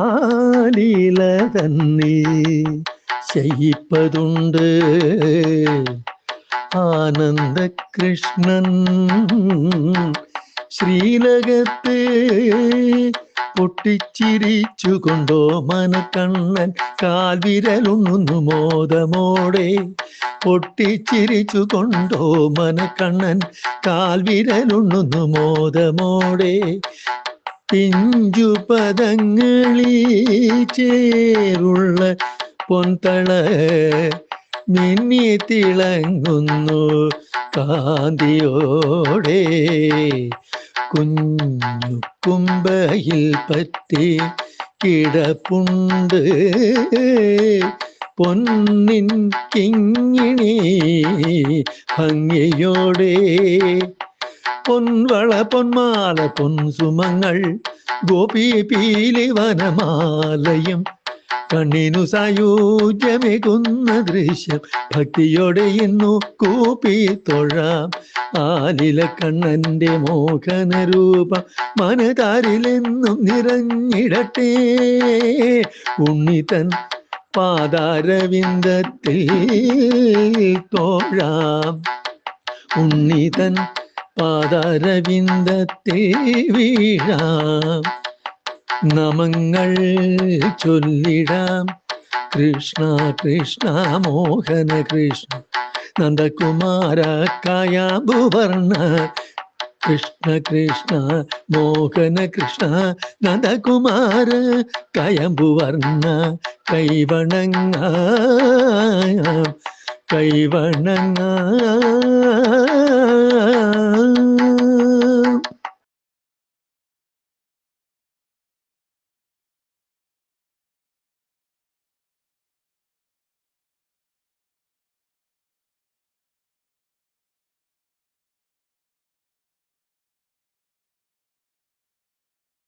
ആലീല തന്നെ ശയിപ്പതുണ്ട്. ആനന്ദകൃഷ്ണൻ ശ്രീലകത്ത് പൊട്ടിച്ചിരിച്ചുകൊണ്ടോ മനക്കണ്ണൻ കാൽവിരലുണ്ണുന്നു മോദമോടെ പൊട്ടിച്ചിരിച്ചുകൊണ്ടോ മനക്കണ്ണൻ കാൽവിരലുണ്ണുന്നു മോദമോടെ പിഞ്ചു പദങ്ങളിൽ ചേരുള്ള പൊന്തള മിന്നി തിളങ്ങുന്നു കാന്തിയോടെ. കുഞ്ഞു കുമ്പയിൽ പറ്റി കിടപ്പുണ്ട് പൊന്നിൻ കിങ്ങിണി ഭംഗിയോടെ. പൊൻവള പൊന്മാല പൊൻസുമങ്ങൾ ഗോപി പീലി വനമാലയും. കണ്ണിനു സായൂജ്യമേകുന്ന ദൃശ്യം ഭക്തിയോടെ ഇന്നു കൂപ്പി തൊഴാം. ആലില കണ്ണന്റെ മോഹന രൂപം മനതാരിലെന്നും നിറഞ്ഞിടട്ടെ. ഉണ്ണിതൻ പാതാരവിന്ദത്തിൽ തോഴാം. ഉണ്ണിതൻ പാതാരവിന്ദത്തിൽ വീഴാം. നമങ്ങൾ ചൊല്ലിടാം. കൃഷ്ണ കൃഷ്ണ മോഹന കൃഷ്ണ. നന്ദകുമാര കായാഭുവർണ കൃഷ്ണ കൃഷ്ണ മോഹന കൃഷ്ണ. നന്ദകുമാര കയമ്പുവർണ കൈവണങ്ങ. കൈവണങ്ങ.